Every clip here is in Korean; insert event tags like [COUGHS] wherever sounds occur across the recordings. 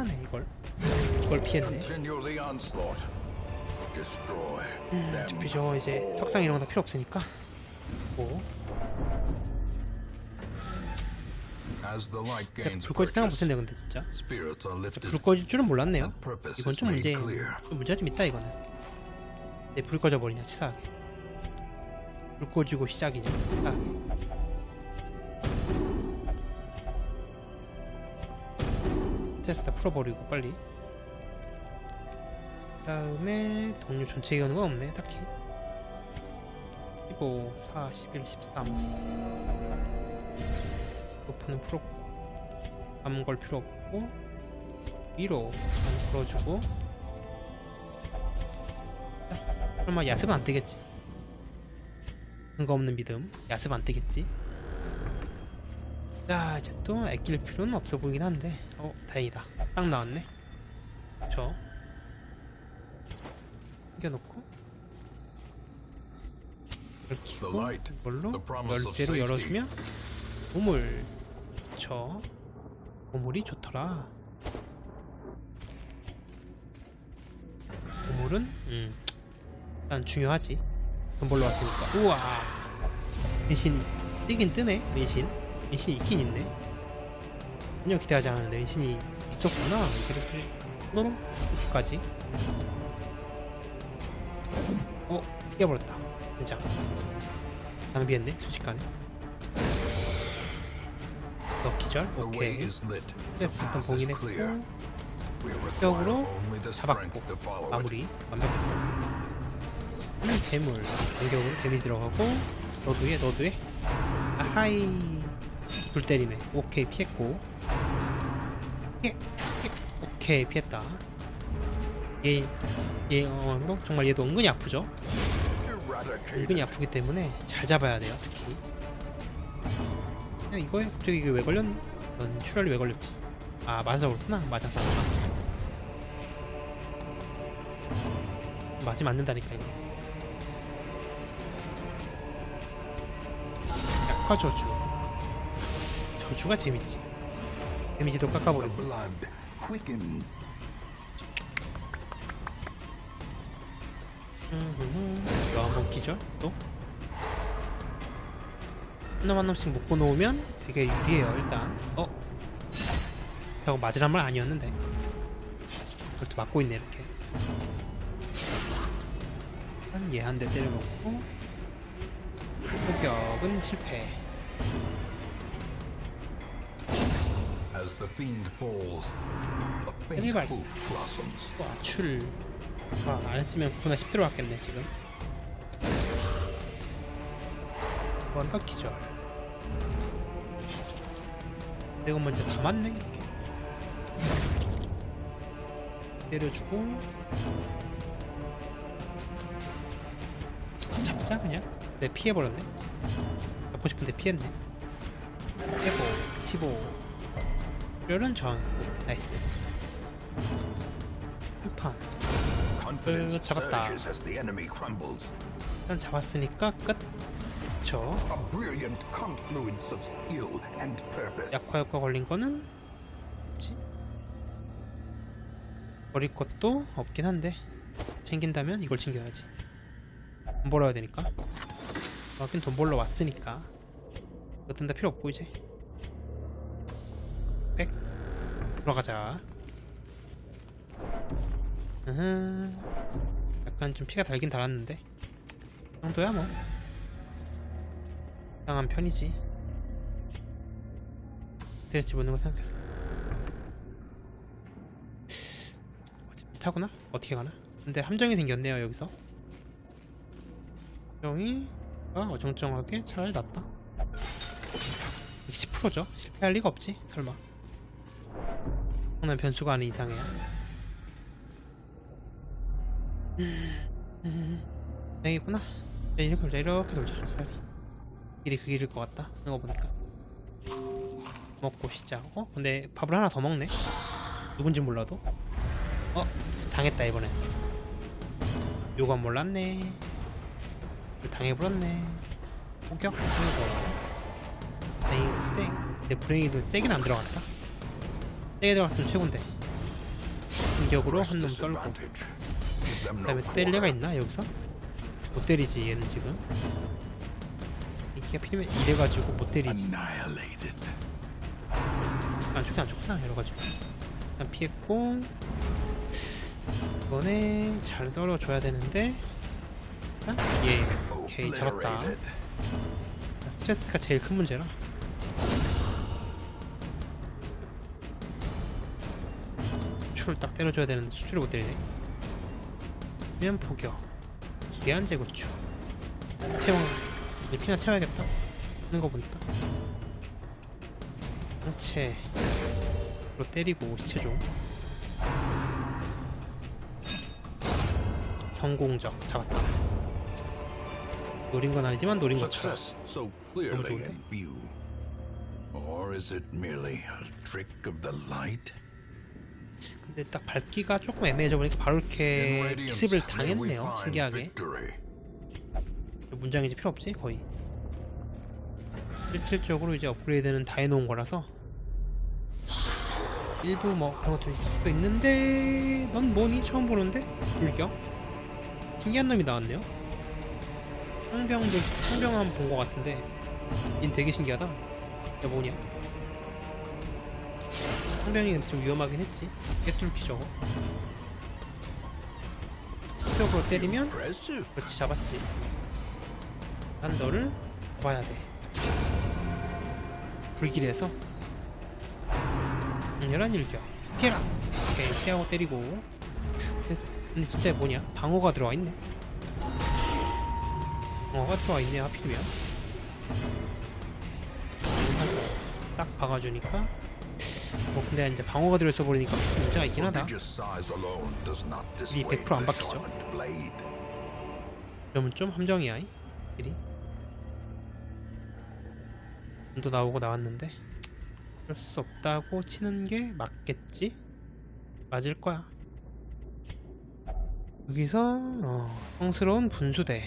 피하네 이걸 이걸 피했네 음. 어차피 저 이제 석상 이런 거 다 필요 없으니까 뭐 불 꺼질 생각 purchase, 못했네 근데 진짜. 불 꺼질 줄은 몰랐네요 이건 좀 문제. 좀 문제가 좀 있다 이거는 내불 꺼져 버리냐 치사하게 불 꺼지고 시작이냐 치사하게 테스트 다. 풀어버리고 빨리. 다음에 동료 전체 건 없네 딱히. 15, 4, 11, 13 로프는 풀어 암걸 필요 없고 위로 안 걸어주고. 설마 야습 안 뜨겠지? 근거 없는 믿음. 야습 안 뜨겠지 자 이제 또 아낄 필요는 없어 보이긴 한데. 어 다행이다. 딱 나왔네. 저. 키고. light, 이걸로 열쇠로. 열어주면 보물. 저. 보물이 좋더라. 보물은 음 일단 중요하지. 돈 벌러 왔으니까? 우와. 민신이 뜨긴 뜨네 민신 민신이 있긴 있네. 전혀 기대하지 않았는데 민신이 있었구나 이렇게. 까지? 어 피해버렸다. 진짜 낭비했네 순식간에. 너 기절? 오케이. We require 격으로 잡았고. 마무리 완벽했다. 이 재물 공격으로 데미지 들어가고 너도 해 너도 해. 아하이 불 때리네. 오케이 피했고. 피해, 피해. 오케이 피했다. 얘, 얘 어, 너 정말 얘도 은근히 아프죠? 은근히 아프기 때문에 잘 잡아야 돼요 특히. 그냥 이거에 갑자기 이게 왜 걸렸니? 넌 출혈이 왜 걸렸지? 아 맞아서 그렇구나. 맞아서 맞으면 안 된다니까 이거. 약화 저주 저주가 재밌지 데미지도 깎아버리고 quickens. 너 한번 끼죠? 또? 하나 한 놈씩 묶고 놓으면 되게 유리해요 일단 어? 저거 맞으란 말 아니었는데 또 맞고 있네 이렇게 얘 한 대 때려놓고 폭격은 실패 As the fiend falls, a faint hope blossoms. 또 아출 아, 안 했으면 구나 10 들어갔겠네 지금. 완벽히죠. 내가 먼저 다 맞네 이렇게. 때려주고. 잡자 그냥. 내 피해버렸네. 잡고 싶은데 피했네. 해보 15 렬은 전 나이스 한판 Confidence 그, 잡았다. 일단 잡았으니까 끝. purpose. 약화 효과 걸린 거는 뭐지? 버릴 것도 없긴 한데 챙긴다면 이걸 챙겨야지. 돈 벌어야 되니까. 하긴 돈 벌러 왔으니까. 어떤 다 필요 없고 이제. 들어가자. 으흠. 약간 좀 피가 달긴 달았는데. 이 정도야 뭐. 당한 편이지. 내가 집어넣는 거 생각했어. 비슷하구나? 어떻게 가나? 근데 함정이 생겼네요 여기서. 함정이 아, 어정쩡하게 차라리 낫다. 10%죠? 실패할 리가 없지 설마. 엄청난 변수가 아닌 다행이구나. 자, 이렇게 돌자 이렇게 돌자. 길이 그 길일 것 같다. 이거 보니까. 먹고 시작. 어? 근데 밥을 하나 더 먹네. 누군지 몰라도. 어? 당했다 이번엔. 요건 몰랐네. 당해버렸네. 세. 내 불행히도 세게는 안 들어갔다. 세게 들어갔으면 최고인데. 공격으로 한 놈 썰고 no 그다음에 때릴 애가. 있나 여기서? 못 때리지 얘는 지금 이게 필이면 이래가지고 못 때리지. 안 좋긴 안 좋구나 여러가지고 일단 피했고 이번에 잘 썰어줘야 되는데 일단 예 오케이 잡았다 Obliterated. 스트레스가 제일 큰 문제라 수출을 딱 때려줘야 되는데 수출을 못 때리네. 면 포격. 기계한 재구축 채왕 이제 피나 채워야겠다. 하는 거 보니까. 상체 로 때리고 시체 좀. 성공적. 잡았다. 노린 건 아니지만 노린 것처럼 clearly 좋은데? in view. Or is it merely a trick of the light? 근데 딱 밟기가 조금 애매해져 보니까 바로 이렇게 기습을 당했네요 신기하게. victory. 문장이지 필요 없지 거의. 실질적으로 이제 업그레이드는 다 해놓은 거라서. 일부 뭐 그런 것도 있을 수도 있는데 넌 뭐니? 처음 보는데? 불격 신기한 놈이 나왔네요. 창병도 창병 한번 본 것 같은데. 닌 되게 신기하다. 야 뭐냐 창병이 좀 위험하긴 했지. 깨뚫기 저거 수적으로 때리면. 그렇지 잡았지. 난 너를 봐야 돼. 불길에서. 열한 일격. 피해라! 오케이 피하고 때리고. 근데, 근데 진짜 뭐냐? 방어가 들어와 있네. 방어가 들어와 있네 하필이면. 딱 박아주니까 뭐 근데 이제 방어가 들어있어 버리니까 문제가 있긴 하다. 이 dissuade 100%안 the 바뀌죠. 그러면 좀 함정이야 이? 딜이? 또 나오고 나왔는데? 그럴 수 없다고 치는 게 맞겠지? 맞을 거야. 여기서 어, 성스러운 분수대.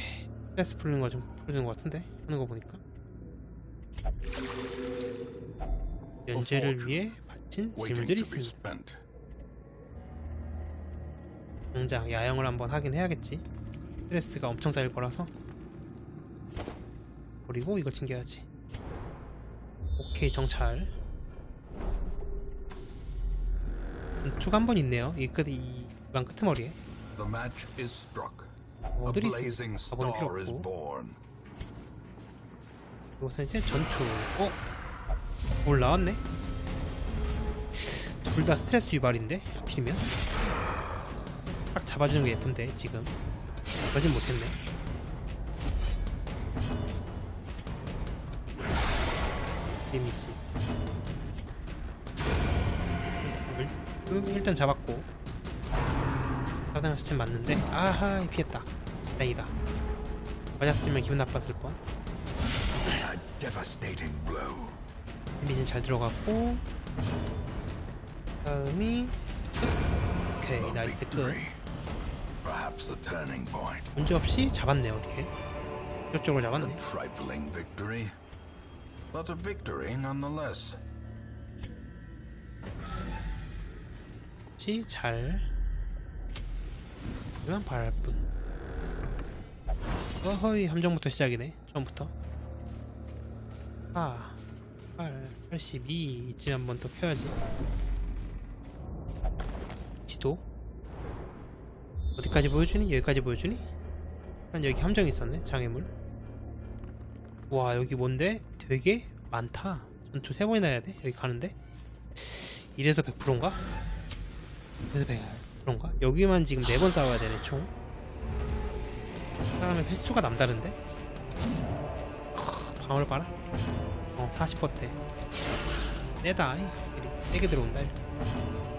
스트레스 풀리는 거 좀 풀리는 거 같은데? 하는 거 보니까. 연재를 위해 질문들이 to be 있습니다. 당장 야영을 한번 하긴 해야겠지. 스트레스가 엄청 쌓일 거라서. 그리고 이걸 챙겨야지. 오케이 정찰 투가 한번 있네요. 이 끝, 이방 끄트머리에. 어들이 가보는 필요 없고. 그리고서 이제 전투. 어? 물 나왔네? 둘 다 스트레스 유발인데? 하필이면? 딱 잡아주는 게 예쁜데 지금. 그러진 못했네. 데미지. 일- 음, 일단 잡았고. 사단 시체 맞는데. 아하 피했다. 다행이다. 맞았으면 기분 나빴을 뻔. 데미지는 잘 들어갔고 다음이 오케이 나이스 끝. 문제없이 잡았네 어떻게 A 잡았네 trifling victory. But a victory nonetheless. 지잘 그만 바랄 뿐 어허이 함정부터 시작이네 처음부터 4 8 82 이쯤 한번 더 켜야지 지도 어디까지 보여주니? 여기까지 보여주니? 난 여기 함정이 있었네 장애물 와 여기 뭔데? 되게 많다 전투 세 번이나 해야 돼? 여기 가는데? 이래서 100%인가? 그래서 100%인가? 여기만 지금 네 번 싸워야 되네 총 사람의 횟수가 남다른데? 크, 방어를 봐라 어 40%대 세다 이. 세게 들어온다 이렇게.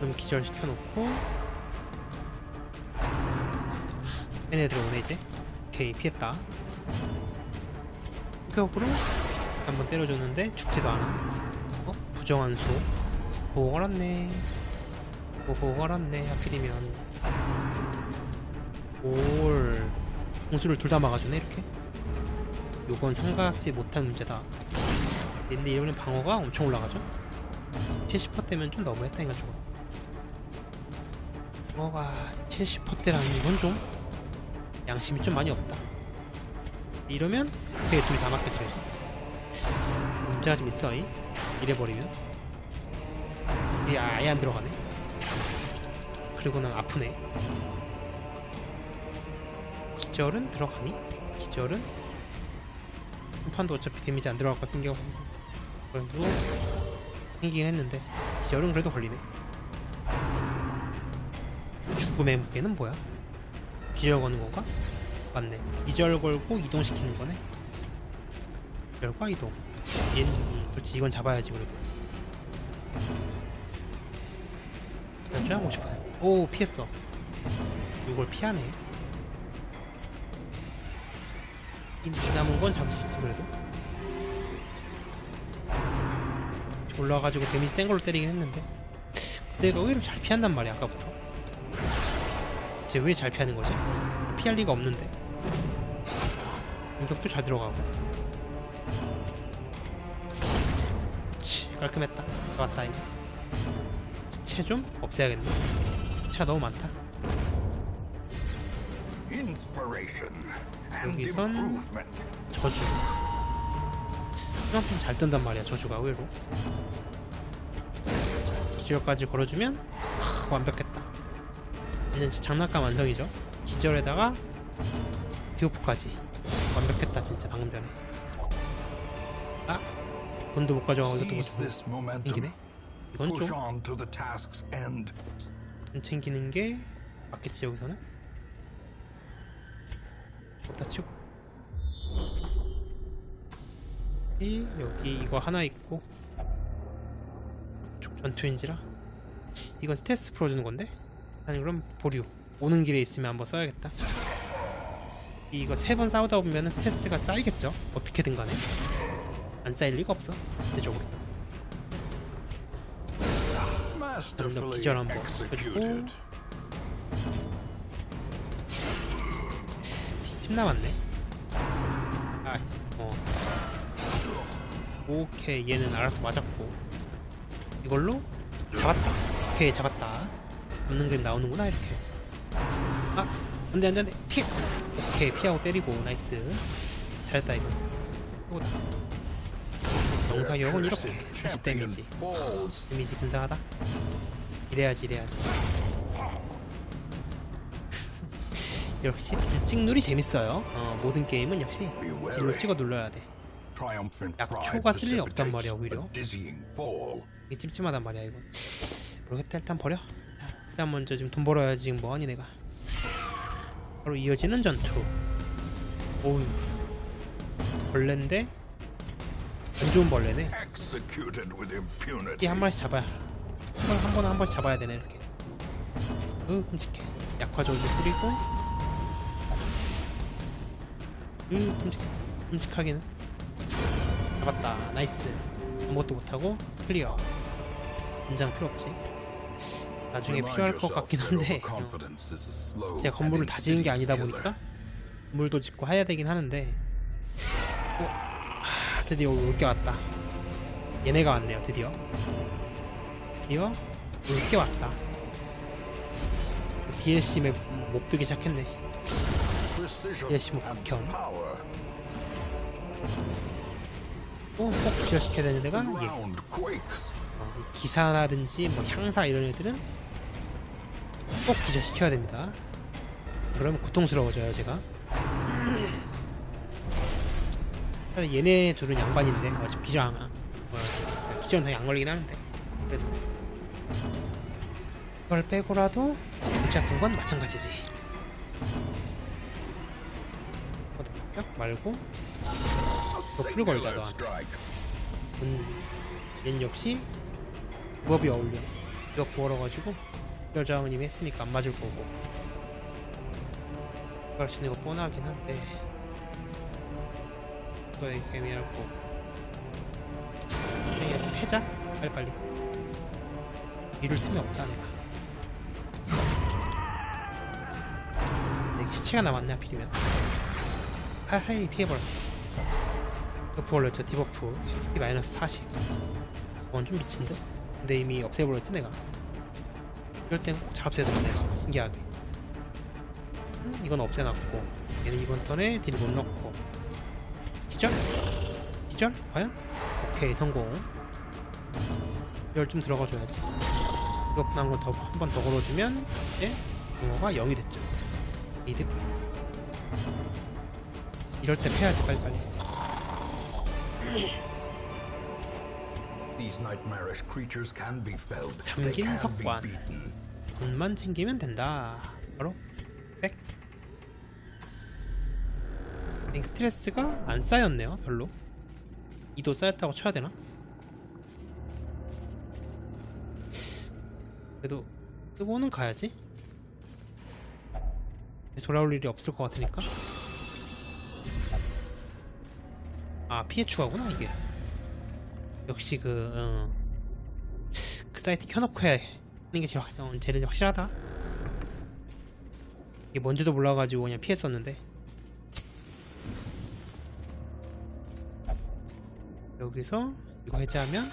그럼 기절시켜놓고. 얘네 들어오네 이제. 오케이 피했다. 격으로 한번 때려줬는데 죽지도 않아. 어? 부정한 소. 보고 걸었네. 보고 걸었네 하필이면. 올. 공수를 둘 다 막아주네 이렇게. 요건 생각지 못한 문제다. 근데 이러면 방어가 엄청 올라가죠? 70%대면 좀 너무했다 이거 저거 뭐가 70%대라는 이건 좀 양심이 좀 많이 없다. 이러면 되게 둘이 다 맞겠죠 이제 문제가 좀 있어 이. 이래버리면. 이게 아예 안 들어가네. 그리고 난 아프네. 기절은 들어가니? 기절은? 한판도 어차피 데미지 안 들어갈 것 생겨가지고 생기긴 했는데 기절은 그래도 걸리네 죽음의 무게는 뭐야? 기절 거는 건가? 맞네. 기절 걸고 이동시키는 거네. 기절과 이동 얘는 음, 그렇지. 이건 잡아야지 그래도. 몇점 50%. 오 피했어. 이걸 피하네. 이 남은 건 잡을 수 있지 그래도. 올라와가지고 데미지 센 걸로 때리긴 했는데. 내가 의외로 잘 피한단 말이야 아까부터 쟤 왜 잘 피하는 거지? 피할 리가 없는데. 공격도 잘 들어가고. 치, 깔끔했다. 좋았다 이거 체좀 없애야겠네. 체가 너무 많다. 여기선-. 저주. 그만큼 잘 뜬단 말이야 저주가 의외로. 기절까지 걸어주면 하, 완벽했다 진짜 장난감 완성이죠. 기절에다가 디오프까지 완벽했다 진짜 방금 전에. 아 돈도 못 가져가고 이것도 못 챙기네. 이건 좀. 돈 챙기는 게 맞겠지 여기서는? 없다 치고. 이 여기 이거 하나 있고. 쪽 전투인지라? 이건 스테스 풀어주는 건데 아니 그럼 보류 오는 길에 있으면 한번 써야겠다 이거 세 번 싸우다 보면 스테스가 쌓이겠죠 어떻게든 간에 안 쌓일 리가 없어 대적으로 Masterfully 기절 한번 executed. 10 남았네. 아, 어. 오케이, 얘는 알아서 맞았고. 이걸로 잡았다. 오케이, 잡았다. 잡는 그림 나오는구나, 이렇게. 아, 안 돼, 안 돼, 안 돼. 피! 오케이, 피하고 때리고, 나이스. 잘했다, 이거. 이거다. 영사격은 이렇게. 70 데미지. Balls. 데미지 근사하다. 이래야지, 이래야지. [LAUGHS] 역시 찍누리 재밌어요. 어, 모든 게임은 역시 wary. 찍어 눌러야 돼. 약초가 쓸 일이 없단 말이야, 오히려. 이게 찜찜하단 말이야 이거. 모르겠다 일단 버려. 자, 일단 먼저 지금 돈 벌어야지 지금 뭐하니 내가. 바로 이어지는 전투. 오우. 벌레인데 안 좋은 벌레네. 이한 마리씩 잡아야. 한번한 번에 한 번씩 잡아야 되네 이렇게. 으 끔찍해. 약화 저주 뿌리고. 으 끔찍해. 끔찍하기는. 잡았다. 나이스. 아무것도 못하고 클리어. 분장 필요 없지. 나중에 필요할 것 같긴 한데 제가 건물을 다 지은 게 아니다 보니까 건물도 짓고 해야 되긴 하는데 어, 하, 드디어 올 게 왔다. 얘네가 왔네요. 드디어. 드디어 올 게 왔다. DLC 맵 몹들기 시작했네. 극혐. power. 또꼭 기절시켜야 되는 데가 The 어, 기사라든지 뭐 향사 이런 애들은 꼭 기절시켜야 됩니다. 그러면 고통스러워져요 제가. 얘네 둘은 양반인데 어차피 기절 안 어, 기절은 당연히 안 걸리긴 하는데 그래도 그걸 빼고라도 괜찮은 건 마찬가지지. 격 말고 A 풀 걸자, 너한테. 음, 얘는 역시 무업이 어울려. 이거 부어러가지고 별장은 이미 했으니까 안 맞을 거고. 할수 있는 거 뻔하긴 한데. 이거 애매할 거. 그냥 패자? 빨리빨리. 이럴 틈이 없다, 내가. 내 시체가 남았네, 하필이면. 하하이, 피해버렸어. 버프 올렸죠 디버프 이 마이너스 40 그건 좀 미친데 근데 이미 없애버렸지 내가? 이럴 땐 꼭 잘 없애더라 내가 신기하게. 음, 이건 없애놨고 얘는 이번 턴에 딜 못 넣고. 기절? 기절? 과연? 오케이 성공. 이럴 좀 들어가줘야지. 이거 분한 거더한 번 더 걸어주면 이제 붕어가 0이 됐죠. 이득 이럴 때 패야지 빨리빨리 These nightmarish creatures can be felled. 잠긴 They can be 석관. beaten. 돈만 챙기면 된다. 바로 백. 이 스트레스가 안 쌓였네요, 별로. 이도 쌓였다고 쳐야 되나? 그래도 뜨고는 가야지. 돌아올 일이 없을 것 같으니까. 아 피해 추가구나 이게. 역시 그 어, 그 사이트 켜놓고 해야 하는 게 제일, 확, 어, 제일 확실하다. 이게 뭔지도 몰라가지고 그냥 피했었는데. 여기서 이거 해제하면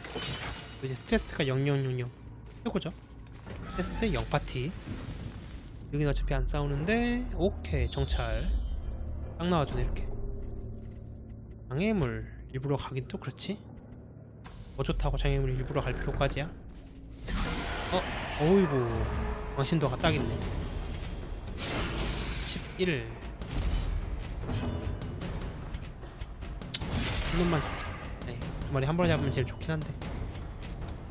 이제 스트레스가 0000 최고죠. 스트레스 0파티. 여기는 어차피 안 싸우는데 오케이 정찰 딱 나와주네 이렇게. 장애물 일부러 가긴 또 그렇지. 뭐 좋다고 장애물 일부러 갈 필요까지야? 어, 어이구, 왕신도가 딱 있네. 11. 한 놈만 잡자. 네, 두 마리 한 번에 잡으면 제일 좋긴 한데.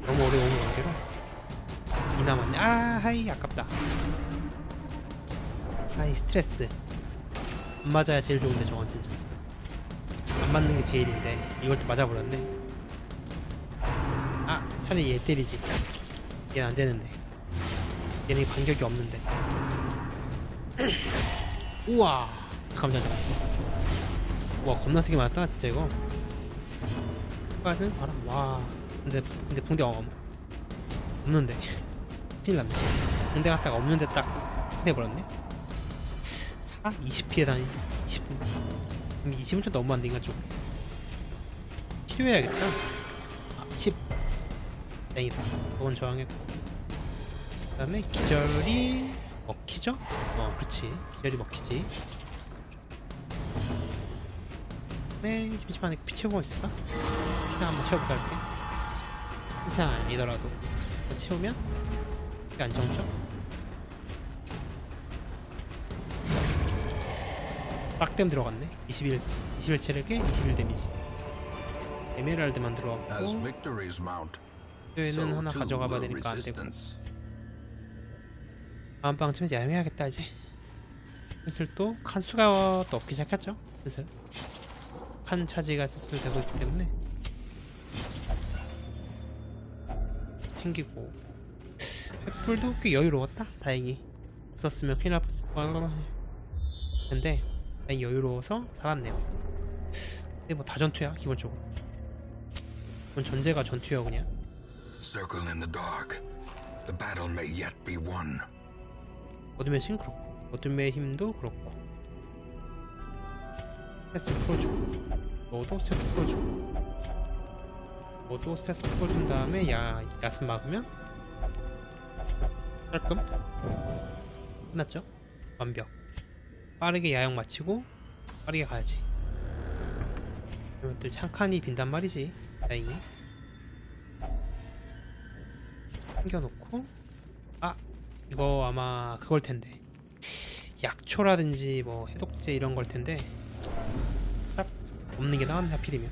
너무 어려운 관계로. 이 남았네. 아, 하이, 아깝다. 하이, 스트레스. 안 맞아야 제일 좋은데, 저건 진짜. 안 맞는 게 제일인데, 이걸 또 맞아버렸네. 아, 차라리 얘 때리지. 얘는 안 되는데. 얘는 반격이 없는데. [CLEARS THROAT] 우와. 감사합니다. 우와, 겁나 세게 맞았다, 진짜 이거. 똑같은 바람. 와. 근데, 근데 붕대 없, 없는데. [LAUGHS] 큰일 났네. 붕대 갔다가 없는데 딱 해버렸네. 4? 20 피해 다니. 20. 20은 좀 너무 안 된가 좀. 치료해야겠다. 아, 10. 땡이다. 그건 저항했고. 그 다음에 기절이 먹히죠? 어, 그렇지. 기절이 먹히지. 네, 잠시만 피 채우고 있을까? 그냥 한번 채워볼까 할게. 그냥 아니더라도 채우면 이게 안 정죠? 빡댐 들어갔네. 21, 21 체력에 21 데미지. 에메랄드만 들어갔고 so 하나 가져가 봐야 되니까 안 되고. 다음 방쯤에 이제 야매하겠다 이제. 슬슬 또 칸수가 또 없기 시작했죠 슬슬. 칸 차지가 슬슬 되고 있기 때문에. 챙기고. 횃불도 꽤 여유로웠다 다행히. 없었으면 큰일 났을 텐데 다행히 여유로워서 살았네요. 근데 뭐 다 전투야 기본적으로. 전제가 전투야 그냥 Circle in the dark. The battle may yet be won. 어둠의 신 그렇고 어둠의 힘도 그렇고. 스트레스 풀어주고. 너도 스트레스 풀어주고. 너도 스트레스 풀어준 다음에 야 야습 막으면? 깔끔? 끝났죠? 완벽. 빠르게 야영 마치고 빠르게 가야지. 또한 칸이 빈단 말이지 다행히 챙겨놓고? 아 이거 아마 그걸 텐데. 약초라든지 뭐 해독제 이런 걸 텐데. 딱 없는 게 나왔네 하필이면.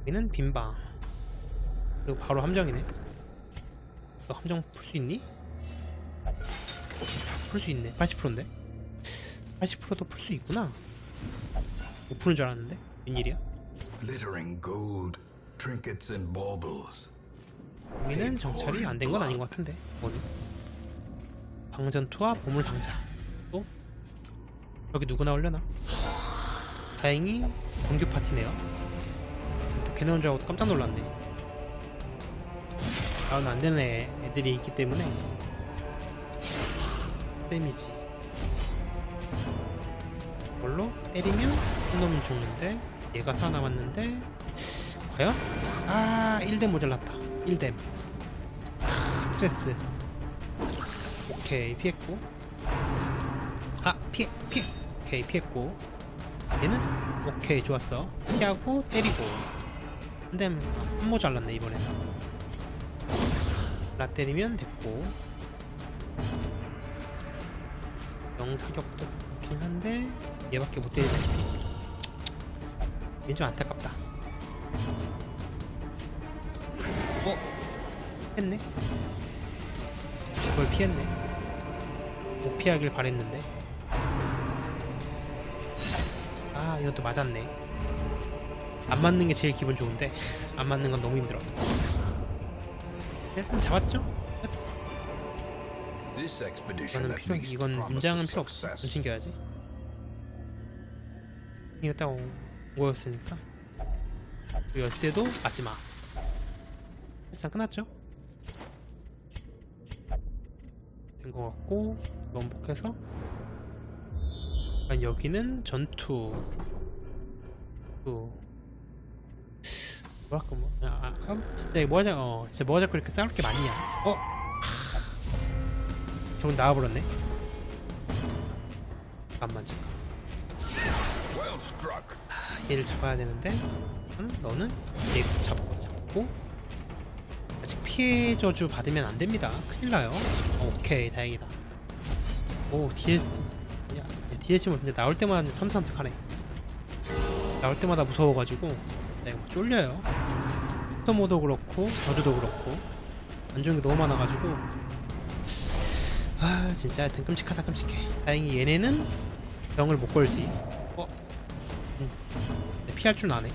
여기는 빈방. 그리고 바로 함정이네. 너 함정 풀 수 있니? 풀 수 있네. 80%인데? 80%도 풀 수 있구나. 못 푸는 줄 알았는데? 웬일이야? Glittering gold, trinkets and baubles. 여기는 정찰이 안 된 건 아닌 것 같은데. 뭐니? 방전투와 보물 상자. 또? 여기 누구 나오려나? 다행히 정규 파티네요. 또 걔네 온줄 알고 깜짝 놀랐네. 나오면 안 되는 애, 애들이 있기 때문에. 데미지. 이걸로 때리면 한 놈은 죽는데 얘가 살아남았는데 과연? 아 1대 모자랐다 1뎀. 스트레스. 오케이 피했고. 아 피해 피해. 오케이 피했고. 얘는? 오케이 좋았어. 피하고 때리고. 한뎀 한모 잘랐네 이번에 라 때리면 됐고. 영사격도 좋긴 한데 얘밖에 못 때리다니 얘좀 안타깝다 했네? 그걸 피했네. 못 피하길 바랬는데. 아 이것도 맞았네. 안 맞는 게 제일 기분 좋은데. [LAUGHS] 안 맞는 건 너무 힘들어. 일단 잡았죠? 이거는 필요 이건 문장은 필요 없어. 돈 success. 챙겨야지. 이거 딱그 열쇠도 마지막 일단 끝났죠? 된거 같고 원복해서. 아, 여기는 전투. 또. 뭐랄까 뭐. 아, 아, 진짜 뭐 하자 어 진짜 뭐 하자고 이렇게 싸울 게 많냐. 어? 저건 나와버렸네. 잠깐만 잠깐. 얘를 잡아야 되는데 응? 너는 얘 잡고 잡고 피해 저주 받으면 안 됩니다. 큰일 나요. 오케이 다행이다. 오 DLC 야 DLC면 근데 나올 때마다 선선택하네. 나올 때마다 무서워가지고 나 이거 쫄려요. 스토모도 그렇고 저주도 그렇고 안 좋은 게 너무 많아가지고. 아 진짜 하여튼 끔찍하다 끔찍해. 다행히 얘네는 병을 못 걸지. 어? 음. 네, 피할 줄 아네.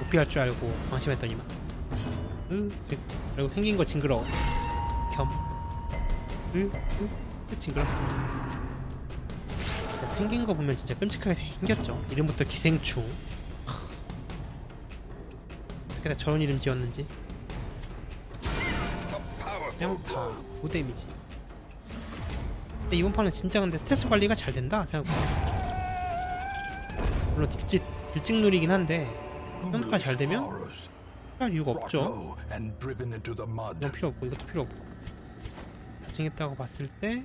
못 피할 줄 알고 방심했더니만 으, 그리고- 그리고 생긴 거 징그러워. 겸. 으, 으, 으, 징그러 생긴 거 보면 진짜 끔찍하게 생겼죠. 이름부터 기생충. 하. 어떻게 다 저런 이름 지었는지. A powerful 명타 blow. 9 데미지. 근데 이번 판은 진짜 근데 스트레스 관리가 잘 된다 생각보다. 물론 딜찍, 딜찍룰이긴 한데 평가가 잘 되면 할 이유가 없죠. 이건 필요 없고 이것도 필요 없고. 나중했다고 봤을 때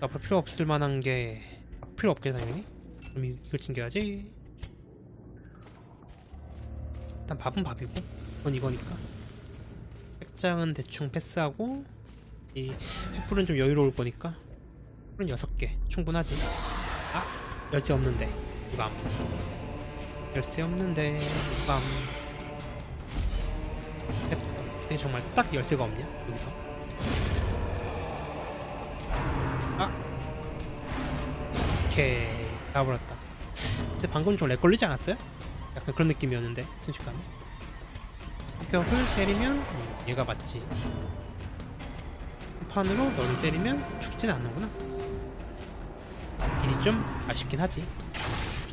앞으로 필요 없을 만한 게 아, 필요 없게 당연히. 그럼 이- 이걸 챙겨야지. 일단 밥은 밥이고 이건 이거니까. 백장은 대충 패스하고 이 횃불은 좀 여유로울 거니까. 횃불은 6개. 충분하지. 아 열쇠 없는데. 이밤. 열쇠 없는데. 이 이게 정말 딱 열쇠가 없냐? 여기서. 아! 오케이. 가버렸다. 근데 방금 좀 렉 걸리지 않았어요? 약간 그런 느낌이었는데, 순식간에. 격을 때리면 음, 얘가 맞지. 판으로 너를 때리면 죽진 않는구나. 일이 좀 아쉽긴 하지.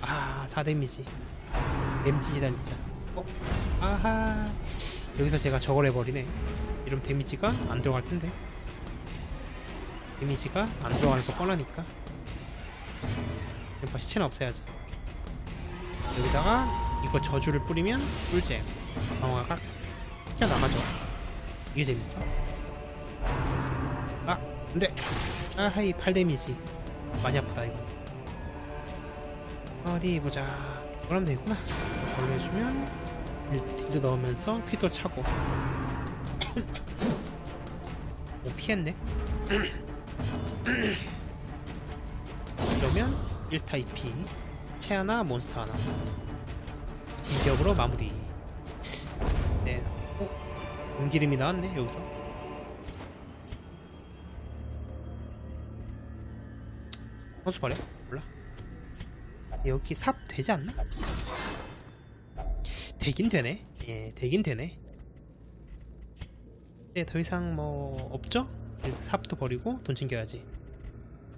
아, 4데미지. 램지지단 진짜. 어? 아하. 여기서 제가 저걸 해버리네. 이러면 데미지가 안 들어갈 텐데. 데미지가 안 들어가는 거 뻔하니까. 램파 시체는 없애야지. 여기다가 이거 저주를 뿌리면 꿀잼. 강화가 쫙 나가죠. 이게 재밌어. 아 근데 아하이 8데미지. 많이 아프다 이건. 어디 보자. 그럼 되겠구나. 걸로 해주면 딜도 넣으면서 피도 차고. [COUGHS] 오 피했네. [COUGHS] 그러면 1타 2피. 체 하나 몬스터 하나. 진격으로 마무리. 네. 어? 공기름이 나왔네 여기서. 선수 버려? 몰라. 여기 삽 되지 않나? 되긴 되네. 예, 되긴 되네. 네, 더 이상 뭐 없죠? 삽도 버리고 돈 챙겨야지.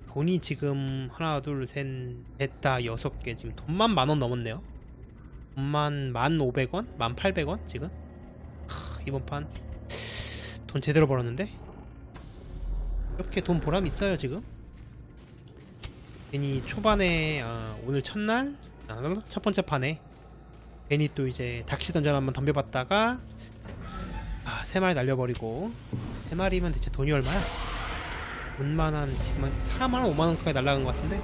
돈이 지금 하나, 둘, 셋, 넷 다 여섯 개 지금 돈만 만 원 넘었네요. 돈만 만 오백 원, 만 팔백 원 지금. 하, 이번 판 돈 제대로 벌었는데 이렇게 돈 보람 있어요 지금. 괜히 초반에 아, 오늘 첫날 아, 첫 번째 판에 괜히 또 이제 닥시 던전 한번 덤벼봤다가 아, 세 마리 날려버리고 세 마리면 대체 돈이 얼마야? 돈만한 지금 한 4만원, 5만원 가까이 날라간 것 같은데?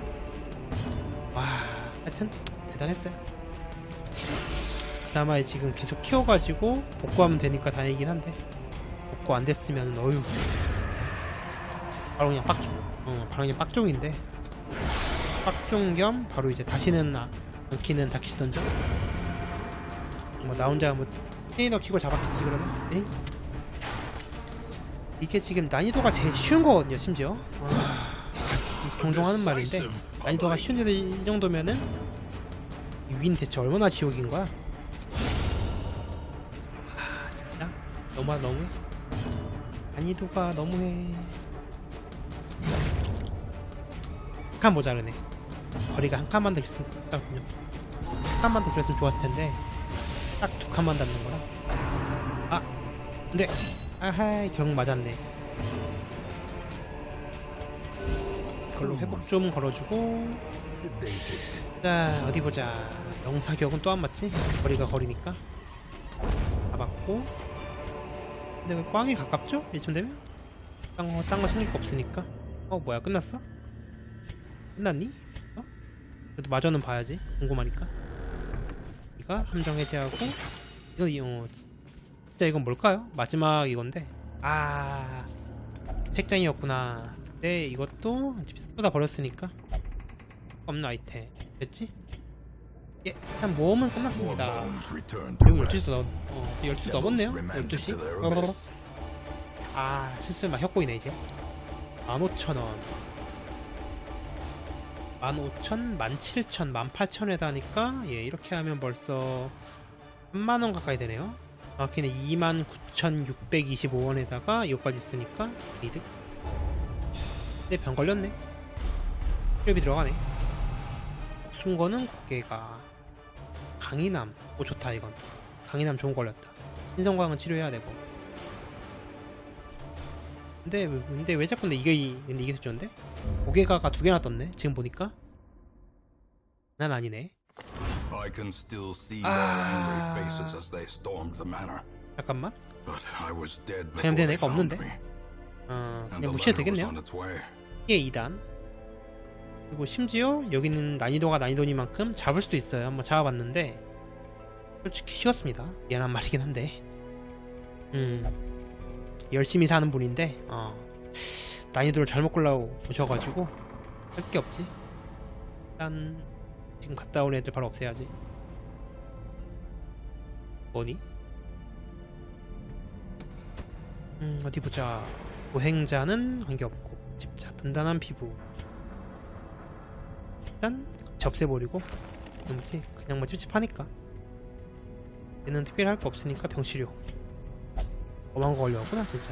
와 하여튼 대단했어요. 그나마 지금 계속 키워가지고 복구하면 되니까 다행이긴 한데 복구 안 됐으면 어휴. 바로 그냥 빡종 어 바로 그냥 빡종인데. 빡종 겸 바로 이제 다시는 아, 않기는 던져 뭐나 혼자 뭐 트레이너 키고 잡았겠지 그러면? 에 이게 지금 난이도가 제일 쉬운 거거든요 심지어. 와, 종종 하는 말인데. 난이도가 쉬운데도 이 정도면은 이 위는 대체 얼마나 지옥인 거야? 아 진짜? 너무하 너무해? 난이도가 너무해. 한 칸 모자르네. 거리가 한 칸만 더 있으면 좋겠군요. 한 칸만 더 그랬으면 좋았을 텐데 딱 두 칸만 닿는 거라 아 근데 아하이 결국 맞았네 이걸로 회복 좀 걸어주고 자 어디 보자 영사격은 또 안 맞지? 거리가 거리니까 다 맞고 근데 왜 꽝이 가깝죠? 이쯤 되면? 딴거 딴거 챙길 거 없으니까 어 뭐야 끝났어? 끝났니? 어? 그래도 마저는 봐야지 궁금하니까 이가 함정 해제하고 이거 이- 어, 진짜 이건 뭘까요? 마지막 이건데. 아 책장이었구나. 근데 이것도 쏟아 버렸으니까 없는 아이템. 됐지? 예 일단 모험은 끝났습니다. 지금 to 12시 rest. 넘, 어, 12시 넘었네요. 12시? 아 슬슬 막 혁보이네 이제. 15,000원 15,000, 17,000, 18,000에 다니까 예 이렇게 하면 벌써 3만원 가까이 되네요. 정확히는 29,625원에다가 이거까지 쓰니까 이득. 근데 병 걸렸네. 수렵이 들어가네. 숨거는 고개가. 강인함. 오 좋다 이건. 강인함 좋은 거 걸렸다. 신성광은 치료해야 되고 근데 왜- 근데 왜 자꾸 근데 이게 이- 근데 이게 좋은데? 고개가가 두 개나 떴네 지금 보니까. 난 아니네. I can still see Ah. their angry faces as they stormed the manor. 잠깐만. But I was dead before they found me, 어 그냥 무시해도 되겠네요. 이게 2단. 그리고 심지어 여기는 난이도가 난이도니만큼 잡을 수도 있어요. 한번 잡아봤는데 솔직히 쉬웠습니다. 미안한 말이긴 한데. 음 열심히 사는 분인데 어. 난이도를 잘못 골라고 오셔가지고 할 게 없지. 일단 지금 갔다 온 애들 바로 없애야지. 뭐니? 음 어디 보자. 보행자는 관계없고 집자 단단한 피부. 일단 접세버리고 뭐지? 그냥 뭐 찝찝하니까. 얘는 특별히 할 거 없으니까 병치료 엄한 거 걸려왔구나 진짜.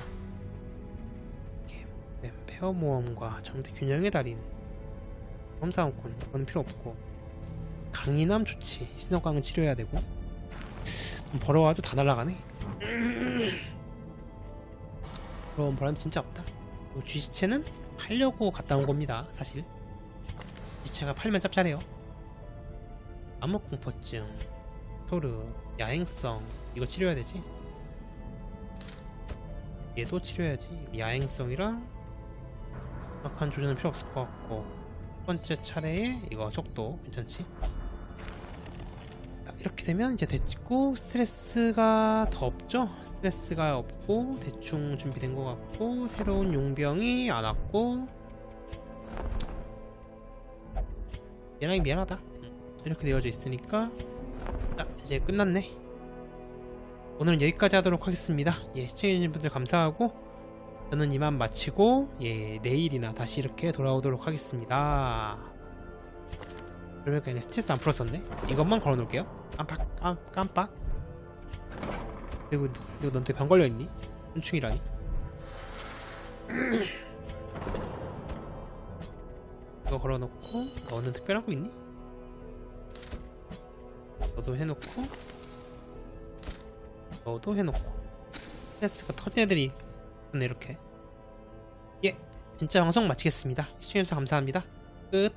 네, 페어 모험과 정대 균형의 달인. 검사원군 그건 필요 없고. 강인함 좋지 신성강은 치료해야 되고. 돈 벌어와도 다 날라가네. [CLEARS THROAT] 그럼 바람 진짜 없다. 쥐시체는 팔려고 갔다 온 겁니다 사실. 쥐체가 팔면 짭짤해요. 암흑공포증 토르 야행성 이거 치료해야 되지 얘도 치료해야지. 야행성이랑 약한 조절은 필요 없을 것 같고. 첫 번째 차례에 이거 속도 괜찮지? 자, 이렇게 되면 이제 됐고 스트레스가 더 없죠? 스트레스가 없고 대충 준비된 것 같고 새로운 용병이 안 왔고. 미안하긴 미안하다. 음, 이렇게 되어져 있으니까. 자 이제 끝났네 오늘은 여기까지 하도록 하겠습니다. 예 시청해주신 분들 감사하고 저는 이만 마치고 예 내일이나 다시 이렇게 돌아오도록 하겠습니다. 그러면 그냥 스트레스 안 풀었었네? 이것만 걸어놓을게요. 깜빡 깜, 깜빡. 그리고 넌또병 걸려있니? 혼충이라니. [CLEARS THROAT] 이거 걸어놓고 너는 특별한 거 있니? 너도 해놓고 너도 해놓고. 스트레스가 터진 애들이 이렇게. 예 진짜 방송 마치겠습니다. 시청해주셔서 감사합니다. 끝